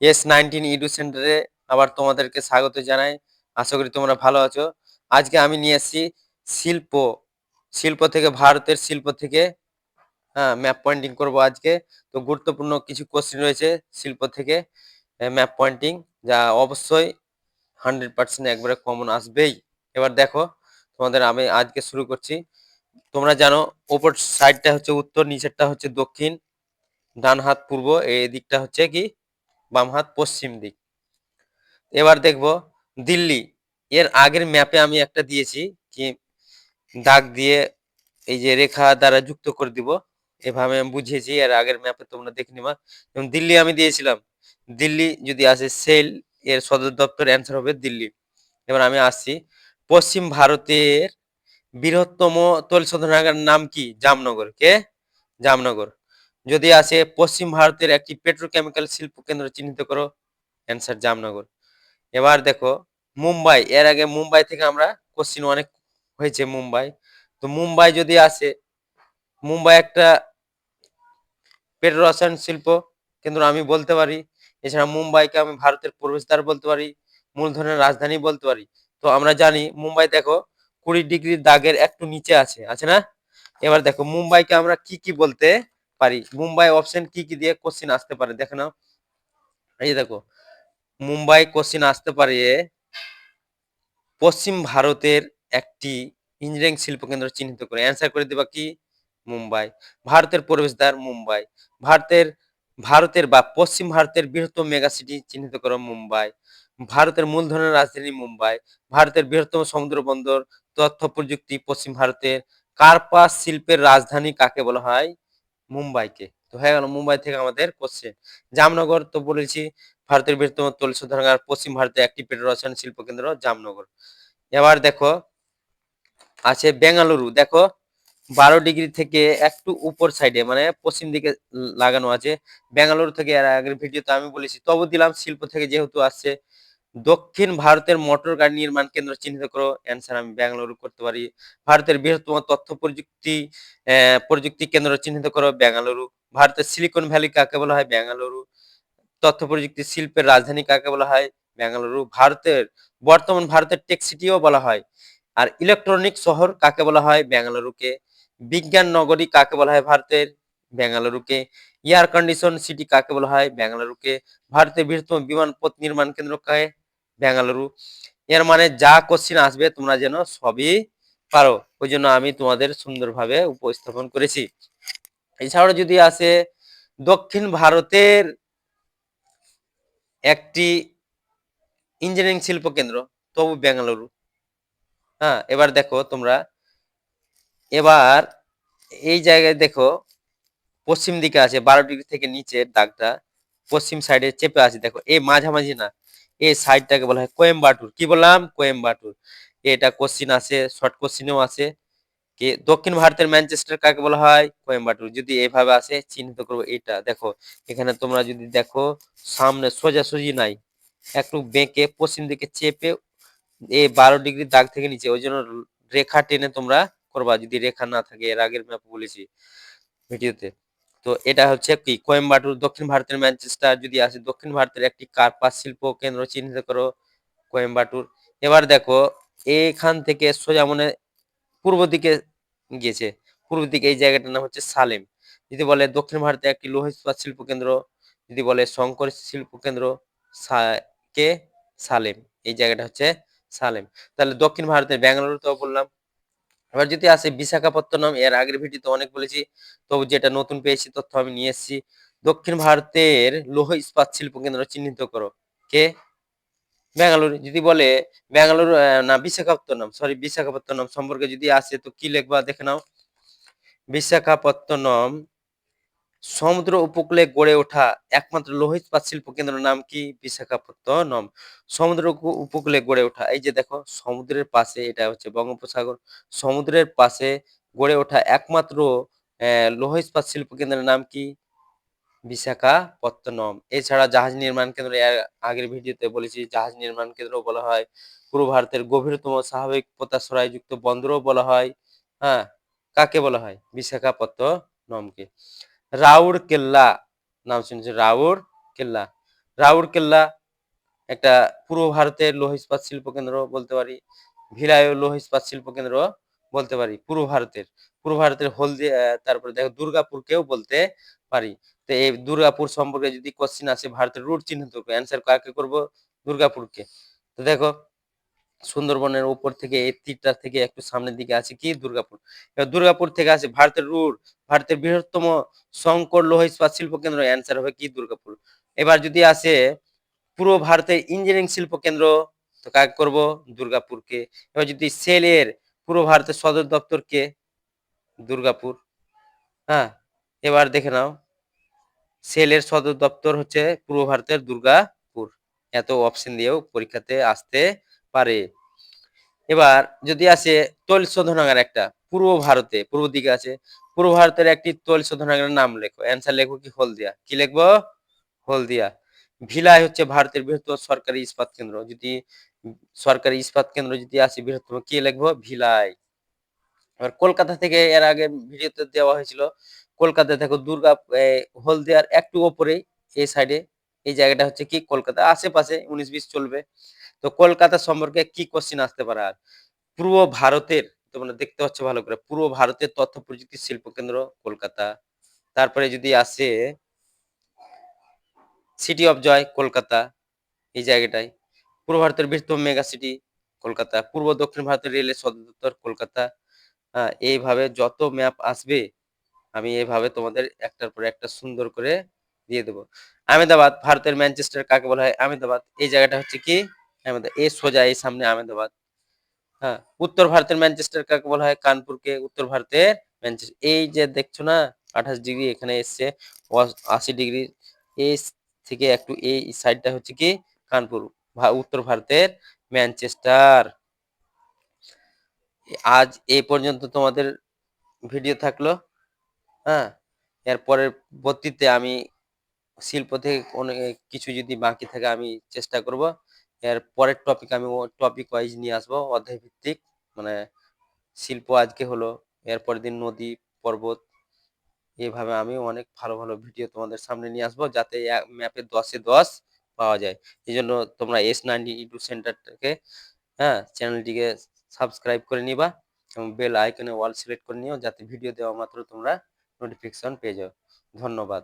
S nineteen edu সেন্টারে আবার তোমাদেরকে স্বাগত জানাই। আশা করি তোমরা ভালো আছো। আজকে আমি নিয়ে এসেছি শিল্প শিল্প থেকে, ভারতের শিল্প থেকে হ্যাঁ ম্যাপ পয়েন্টিং করব আজকে। তো গুরুত্বপূর্ণ কিছু কোশ্চেন রয়েছে শিল্প থেকে ম্যাপ পয়েন্টিং যা অবশ্যই হান্ড্রেড পার্সেন্ট একবারে কমন আসবেই। এবার দেখো, তোমাদের আমি আজকে শুরু করছি। তোমরা জানো ওপর সাইডটা হচ্ছে উত্তর, নিচেরটা হচ্ছে দক্ষিণ, ডান হাত পূর্ব এই দিকটা হচ্ছে কি বাম হাত পশ্চিম দিক। এবার দেখব দিল্লি। এর আগের ম্যাপে আমি একটা দিয়েছি কি দাগ দিয়ে এই যে রেখা দ্বারা যুক্ত করে দিব। এভাবে আমি বুঝিয়েছি, এর আগের ম্যাপে তোমরা দেখে নিবা। যেমন দিল্লি আমি দিয়েছিলাম। দিল্লি যদি আসে সেল, এর সদর দপ্তর অ্যান্সার হবে দিল্লি। এবার আমি আসছি। পশ্চিম ভারতের বৃহত্তম তৈল শোধনাগার নাম কি? জামনগর। কে? জামনগর। যদি আসে, পশ্চিম ভারতের একটি পেট্রোকেমিক্যাল শিল্প কেন্দ্র চিহ্নিত করো। অ্যান্সার জামনগর। এবার দেখো, মুম্বাই, এর আগে মুম্বাই থেকে আমরা কোশ্চিন অনেক হয়েছে মুম্বাই। তো মুম্বাই যদি আসে, মুম্বাই একটা পেট্রো রসায়ন শিল্প কেন্দ্র আমি বলতে পারি। এছাড়া মুম্বাইকে আমি ভারতের প্রবেশদ্বার বলতে পারি, মূলধনের রাজধানী বলতে পারি। তো আমরা জানি, মুম্বাই দেখো, কুড়ি ডিগ্রি দাগের একটু নিচে আছে আছে না? এবার দেখো, মুম্বাইকে আমরা কি কি বলতে পারি। মুম্বাই অপশন কি কি দিয়ে কোশ্চিন আসতে পারে? দেখে নাও। এই দেখো, মুম্বাই কোশ্চিন আসতে পারে পশ্চিম ভারতের একটি ইঞ্জিনিয়ারিং শিল্প কেন্দ্র চিহ্নিত করে। অ্যান্সার করে দিবা কি? মুম্বাই। ভারতের প্রবেশদ্বার, মুম্বাই। ভারতের ভারতের বা পশ্চিম ভারতের বৃহত্তম মেগা সিটি চিহ্নিত করো মুম্বাই। ভারতের মূলধনের রাজধানী মুম্বাই। ভারতের বৃহত্তম সমুদ্র বন্দর, তথ্য প্রযুক্তি, পশ্চিম ভারতের কার্পাস শিল্পের রাজধানী কাকে বলা হয়? মুম্বাইকে। তো হয়ে গেল মুম্বাই থেকে আমাদের কোশ্চেন জামনগর তো বলেছি, ভারতের বৃহত্তম তৈল শোধনাগার পশ্চিম ভারতের একটি পেট্রো শিল্প কেন্দ্র জামনগর। এবার দেখো, আছে বেঙ্গালুরু। দেখো, বারো ডিগ্রি থেকে একটু উপর সাইডে মানে পশ্চিম দিকে লাগানো আছে। বেঙ্গালুরু থেকে এর আগের ভিডিওতে আমি বলেছি, তবু দিলাম শিল্প থেকে যেহেতু আসছে দক্ষিণ ভারতের মোটর গাড়ি নির্মাণ কেন্দ্র চিহ্নিত করো। অ্যান্সার আমি বেঙ্গালুরু করতে পারি। ভারতের বৃহত্তম তথ্য প্রযুক্তি প্রযুক্তি কেন্দ্র চিহ্নিত করো বেঙ্গালুরু ভারতের সিলিকন ভ্যালি কাকে বলা হয়? বেঙ্গালুরু তথ্য প্রযুক্তি শিল্পের রাজধানী কাকে বলা হয়? বেঙ্গালুরু ভারতের, বর্তমান ভারতের টেক সিটিও বলা হয়। আর ইলেকট্রনিক শহর কাকে বলা হয়? বেঙ্গালুরুকে বিজ্ঞান নগরী কাকে বলা হয় ভারতের? বেঙ্গালুরুকে এয়ার কন্ডিশন সিটি কাকে বলা হয়? বেঙ্গালুরুকে ভারতের বৃহত্তম বিমানপথ নির্মাণ কেন্দ্র কাকে বেঙ্গালুরু এর মানে যা কোশ্চিন আসবে তোমরা যেন সবই পারো। ওই জন্য আমি তোমাদের সুন্দরভাবে উপস্থাপন করেছি। এছাড়াও যদি আসে, দক্ষিণ ভারতের একটি ইঞ্জিনিয়ারিং শিল্প কেন্দ্র, তবু বেঙ্গালুরু হ্যাঁ এবার দেখো তোমরা। এবার এই জায়গায় দেখো, পশ্চিম দিকে আছে, বারো ডিগ্রি থেকে নিচের দাগটা, পশ্চিম সাইডে চেপে আছে। দেখো, এই মাঝামাঝি না এই সাইডটাকে বলা হয় কোয়েম্বাটুর। কি বললাম? কোয়েম্বাটুর। এটা কোশ্চিন আছে, শর্ট কোশ্চিনেও আছে। কি, দক্ষিণ ভারতের ম্যানচেস্টার কাকে বলা হয়? কোয়েম্বাটুর। যদি এভাবে আসে, চিহ্নিত করব এটা দেখো, এখানে তোমরা যদি দেখো, সামনে সোজাসুজি নাই। একটু বেঁকে পশ্চিম দিকে চেপে এই বারো ডিগ্রি দাগ থেকে নিচে, ওই জন্য রেখা টেনে তোমরা করবা, যদি রেখা না থাকে। এর আগের ম্যাপ বলেছি ভিডিওতে। তো এটা হচ্ছে কি, কোয়েম্বাটুর দক্ষিণ ভারতের ম্যানচেস্টার যদি আসে, দক্ষিণ ভারতের একটি কার্পাস শিল্প কেন্দ্র চিহ্নিত করো কোয়েম্বাটুর। এবার দেখো, এখান থেকে সোজা মনে পূর্ব দিকে গিয়েছে। পূর্ব দিকে এই জায়গাটার নাম হচ্ছে সালেম। যদি বলে দক্ষিণ ভারতে একটি লোহ ইস্পাত শিল্প কেন্দ্র, যদি বলে শঙ্কর শিল্প কেন্দ্র কে? সালেম। এই জায়গাটা হচ্ছে সালেম। তাহলে দক্ষিণ ভারতের ব্যাঙ্গালুরু তো বললাম এবার যদি আসে বিশাখাপত্তনম, এর আগের ভিডিওতে অনেক বলেছি তবু যেটা নতুন পেয়েছি তথ্য আমি নিয়ে এসেছি। দক্ষিণ ভারতের লৌহ ইস্পাত শিল্প কেন্দ্র চিহ্নিত করো। কে? ব্যাঙ্গালোর। যদি বলে ব্যাঙ্গালোর না, বিশাখাপত্তনম সরি বিশাখাপত্তনম সম্পর্কে যদি আসে তো কি লেখবা? দেখে নাও। বিশাখাপত্তনম সমুদ্র উপকূলে গড়ে ওঠা একমাত্র লৌহ ইস্পাত শিল্প কেন্দ্রের নাম কি? বিশাখাপত্তনম। সমুদ্র উপকূলে গড়ে ওঠা, এই যে দেখো, সমুদ্রের পাশে, এটা হচ্ছে বঙ্গোপসাগর, সমুদ্রের পাশে গড়ে ওঠা একমাত্র লৌহ ইস্পাত শিল্প কেন্দ্রের নাম কি? বিশাখাপত্তনম। এছাড়া জাহাজ নির্মাণ কেন্দ্র, এর আগের ভিডিওতে বলেছি, জাহাজ নির্মাণ কেন্দ্র বলা হয়। পূর্ব ভারতের গভীরতম স্বাভাবিক পোতাশ্রয় যুক্ত বন্দরও বলা হয়। হ্যাঁ কাকে বলা হয়? বিশাখাপত্তনমকে। রাউর কেল্লা, নাম শুনছে রাউর কেল্লা। রাউরকেল্লা একটা পূর্ব ভারতের লৌহ ইস্পাত শিল্প কেন্দ্র বলতে পারি ভিলাইও লৌহ ইস্পাত শিল্প কেন্দ্র বলতে পারি, পূর্ব ভারতের। পূর্ব ভারতের হলদি তারপরে দেখো দুর্গাপুরকেও বলতে পারি। তো এই দুর্গাপুর সম্পর্কে যদি কোশ্চিন আসে, ভারতের রুট চিহ্নিত অ্যান্সার কাকে করব? দুর্গাপুরকে। তো দেখো সুন্দরবনের উপর থেকে, এই তীরটা থেকে একটু সামনের দিকে আছে কি? দুর্গাপুর। দুর্গাপুর থেকে আছে ভারতের রুট, ভারতের বৃহত্তম শঙ্কর লৌহ ইস্পাত শিল্প কেন্দ্র। অ্যান্সার হবে কি দুর্গাপুর? এবার যদি আসে পূর্ব ভারতের ইঞ্জিনিয়ারিং শিল্প কেন্দ্র, তো কাকে করব? দুর্গাপুরকে। এবার যদি সেলের পূর্ব ভারতের সদর দপ্তরকে, দুর্গাপুর। হ্যাঁ এবার দেখে নাও। সেলের সদর দপ্তর হচ্ছে পূর্ব ভারতের দুর্গাপুর। এত অপশন দিয়েও পরীক্ষাতে আসতে পারে। এবার যদি আসে তৈল শোধনাগার একটা, পূর্ব ভারতে, পূর্ব দিকে আছে, পূর্ব ভারতের একটি তৈল শোধনাগারের নাম লেখো। অ্যান্সার লেখো কি হলদিয়া? কি লিখব? হলদিয়া। ভিলাই হচ্ছে ভারতের বৃহত্তম সরকারি ইস্পাত কেন্দ্র। যদি সরকারি ইস্পাত কেন্দ্র যদি আসে, বৃহত্তম কি লিখব? ভিলাই। এবার কলকাতা থেকে এর আগে ভিডিওতে দেওয়া হয়েছিল, কলকাতা দেখো দুর্গা হলদিয়ার একটু ওপরেই, এই সাইডে এই জায়গাটা হচ্ছে কি? কলকাতা। আশেপাশে উনিশ বিশ চলবে। তো কলকাতা সম্পর্কে কি কোশ্চিন আসতে পারে? আর পূর্ব ভারতের, তোমরা দেখতে পাচ্ছ ভালো করে, পূর্ব ভারতের তথ্য প্রযুক্তি শিল্প কেন্দ্র কলকাতা। তারপরে যদি আসে সিটি অফ জয় কলকাতা, এই জায়গাটায়। পূর্ব ভারতের বৃহত্তম মেগা সিটি কলকাতা। পূর্ব দক্ষিণ ভারতের রেলের সদর দপ্তর, কলকাতা। এইভাবে যত ম্যাপ আসবে, আমি এইভাবে তোমাদের একটার পর একটা সুন্দর করে দিয়ে দেবো। আহমেদাবাদ, ভারতের ম্যানচেস্টার, কাকে বলা হয়? আহমেদাবাদ। এই জায়গাটা হচ্ছে কি? আহমেদাবাদ এই সোজা, এই সামনে আহমেদাবাদ। হ্যাঁ উত্তর ভারতের ম্যানচেস্টার কাকে বলা হয়? কানপুরকে উত্তর ভারতের ম্যানচেস্টার। এই যে দেখছ না, আঠাশ ডিগ্রি এখানে এসছে আশি ডিগ্রি। এই থেকে একটু এই সাইডটা হচ্ছে কি? কানপুর উত্তর ভারতের ম্যানচেস্টার। আজ এই পর্যন্ত তোমাদের ভিডিও থাকল। হ্যাঁ এর পরবর্তীতে আমি শিল্প থেকে অনেক কিছু যদি বাকি থাকে, আমি চেষ্টা করব। এর পরের টপিক আমি টপিক ওয়াইজ নিয়ে আসব অধ্যায় ভিত্তিক মানে শিল্প আজকে হলো এরপর দিন নদী, পর্বত, এভাবে আমি অনেক ভালো ভালো ভিডিও তোমাদের সামনে নিয়ে আসব, যাতে ম্যাপে দশে দশ পাওয়া যায়। এই জন্য তোমরা এস নাইনটি ইউটিউব সেন্টারটাকে হ্যাঁ চ্যানেলটিকে সাবস্ক্রাইব করে নিবা এবং বেল আইকনে অল সিলেক্ট করে নিও, যাতে ভিডিও দেওয়া মাত্র তোমরা নোটিফিকেশন পেয়ে যাও। ধন্যবাদ।